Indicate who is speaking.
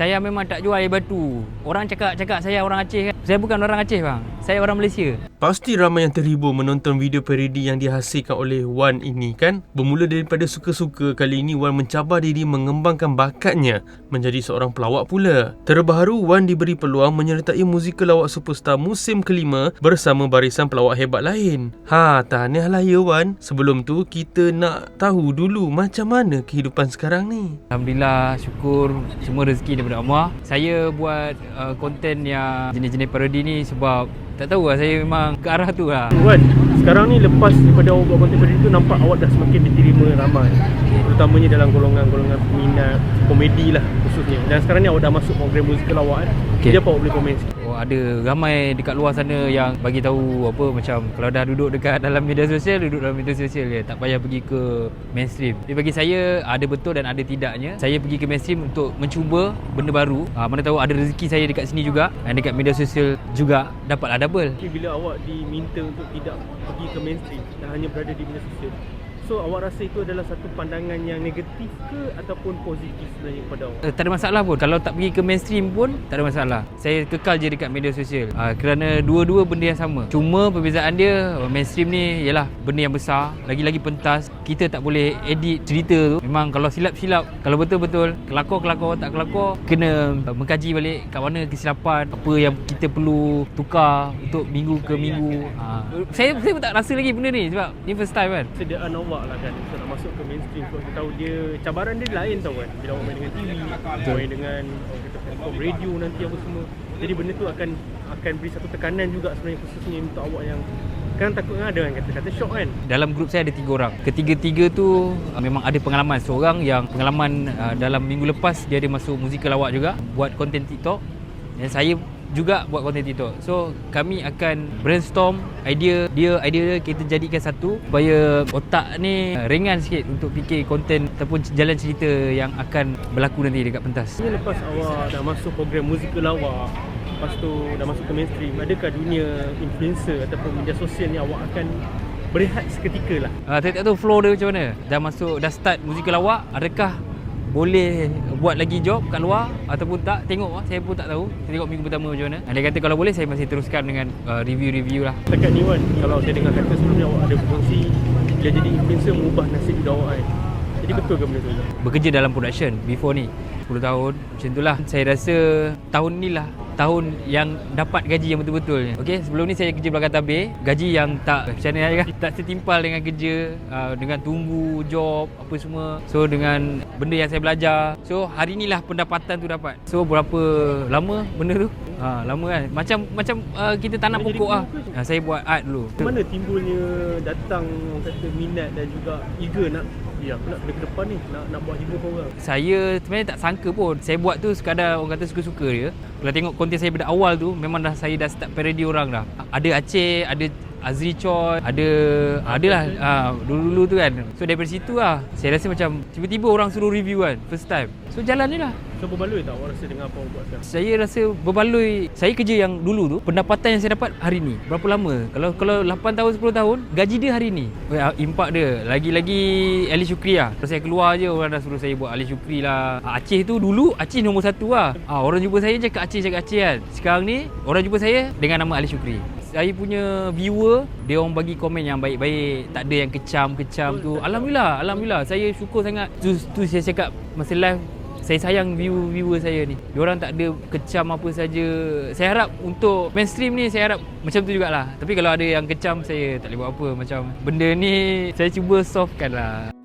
Speaker 1: Saya memang tak jual air batu. Orang cakap-cakap saya orang Aceh kan. Saya bukan orang Aceh bang. Saya orang Malaysia.
Speaker 2: Pasti ramai yang terhibur menonton video parody yang dihasilkan oleh Wan ini kan? Bermula daripada suka-suka, kali ini Wan mencabar diri mengembangkan bakatnya menjadi seorang pelawak pula. Terbaru, Wan diberi peluang menyertai musikal lawak superstar musim kelima bersama barisan pelawak hebat lain. Ha, tahniahlah ya Wan. Sebelum tu, kita nak tahu dulu macam mana kehidupan sekarang ni.
Speaker 1: Alhamdulillah syukur semua rezeki daripada Allah. Saya buat uh, konten yang jenis-jenis parodi ni sebab tak tahu lah saya memang ke arah tu lah.
Speaker 2: Wan, sekarang ni lepas daripada awak buat konten parody tu nampak awak dah semakin diterima ramai. Terutamanya dalam golongan-golongan peminat komedi lah khususnya. Dan sekarang ni awak dah masuk program musikal awak kan.
Speaker 1: Okey.
Speaker 2: Dia apa awak boleh komen sikit?
Speaker 1: Ada ramai dekat luar sana yang bagi tahu apa macam kalau dah duduk dekat dalam media sosial duduk dalam media sosial je tak payah pergi ke mainstream. Jadi bagi saya ada betul dan ada tidaknya. Saya pergi ke mainstream untuk mencuba benda baru. Ha, mana tahu ada rezeki saya dekat sini juga dan dekat media sosial juga dapatlah double.
Speaker 2: Tapi bila awak diminta untuk tidak pergi ke mainstream dan hanya berada di media sosial So awak rasa itu adalah satu pandangan yang negatif ke ataupun positif sebenarnya kepada awak?
Speaker 1: Eh, tak ada masalah pun. Kalau tak pergi ke mainstream pun Tak ada masalah. Saya kekal je dekat media sosial. Uh, Kerana dua-dua benda yang sama. Cuma perbezaan dia uh, Mainstream ni Ialah benda yang besar Lagi-lagi pentas. Kita tak boleh edit cerita tu. Memang kalau silap-silap Kalau betul-betul Kelakor-kelakor tak kelakor Kena uh, mengkaji balik Kat mana kesilapan Apa yang kita perlu Tukar Untuk minggu ke minggu. Uh, Saya saya pun tak rasa lagi benda ni Sebab ni first time kan.
Speaker 2: Sediaan awak lah kan untuk nak masuk ke mainstream sebab kita tahu dia cabaran dia lain tau kan bila awak main dengan TV main dengan orang kata radio nanti apa semua jadi benda tu akan akan beri satu tekanan juga sebenarnya khususnya untuk awak yang kan takut kan ada kan kata kata shock kan
Speaker 1: Dalam grup saya ada tiga orang. Ketiga-tiga tu uh, memang ada pengalaman. Seorang yang pengalaman uh, dalam minggu lepas dia ada masuk musikal lawak juga buat konten TikTok. Dan saya juga buat konten TikTok. So kami akan brainstorm idea dia idea dia kita jadikan satu supaya otak ni uh, ringan sikit untuk fikir konten ataupun jalan cerita yang akan berlaku nanti dekat pentas.
Speaker 2: Ini lepas awak dah masuk program musikal awak Lepas tu dah masuk ke mainstream Adakah dunia influencer ataupun media sosial ni awak akan berehat seketika lah
Speaker 1: Uh, saya tak tahu flow dia macam mana. Dah masuk dah start musikal lawak, adakah boleh buat lagi job kat luar ataupun tak tengok lah. Saya pun tak tahu. Saya tengok minggu pertama macam mana. Dia kata kalau boleh saya masih teruskan dengan uh, review-review lah.
Speaker 2: Dekat ni Wan, kalau saya dengar kata sebelum ni awak ada berkongsi Bila jadi influencer mengubah nasib hidup awak kan? Jadi betul ke benda tu?
Speaker 1: bekerja dalam production before ni 10 tahun macam itulah saya rasa tahun ni lah tahun yang dapat gaji yang betul-betul. Okey, sebelum ni saya kerja belakang tabir. Gaji yang tak macam mana kan tak setimpal dengan kerja uh, dengan tunggu job apa semua. So dengan benda yang saya belajar. So hari ni lah pendapatan tu dapat. So berapa lama benda tu ha, lama kan. Macam macam uh, kita tanam
Speaker 2: Boleh jadi
Speaker 1: pokok ah ha, saya buat art dulu.
Speaker 2: Mana timbulnya datang orang kata minat dan juga eager nak Ya aku nak ke depan ni, nak, nak buat hibur orang?
Speaker 1: Saya sebenarnya tak sangka pun. Saya buat tu sekadar orang kata suka-suka dia. Kalau tengok konten saya pada awal tu Memang dah saya dah start parody orang dah. Ada Aceh, ada Azri Choi Ada Adalah ha, Dulu-dulu tu kan. So daripada situ lah Saya rasa macam Tiba-tiba orang suruh review kan First time. So jalan ni lah.
Speaker 2: So berbaloi tak? Awak rasa dengan apa awak buat sekarang?
Speaker 1: saya rasa berbaloi Saya kerja yang dulu tu Pendapatan yang saya dapat hari ni Berapa lama? Kalau kalau 8 tahun 10 tahun Gaji dia hari ni. Well, Impak dia. Lagi-lagi Ali Syukri lah. Kalau saya keluar je Orang dah suruh saya buat Ali Syukri lah. Ah, Aceh tu dulu Aceh nombor satu lah. Ah, Orang jumpa saya cakap Aceh cakap Aceh kan. Sekarang ni Orang jumpa saya Dengan nama Ali Syukri saya punya viewer dia orang bagi komen yang baik-baik tak ada yang kecam-kecam tu alhamdulillah alhamdulillah saya syukur sangat tu, tu saya cakap masa live saya sayang view viewer saya ni. Diorang tak ada kecam apa saja. Saya harap untuk mainstream ni saya harap macam tu jugalah. Tapi kalau ada yang kecam saya tak boleh buat apa. Macam benda ni saya cuba solvekan lah.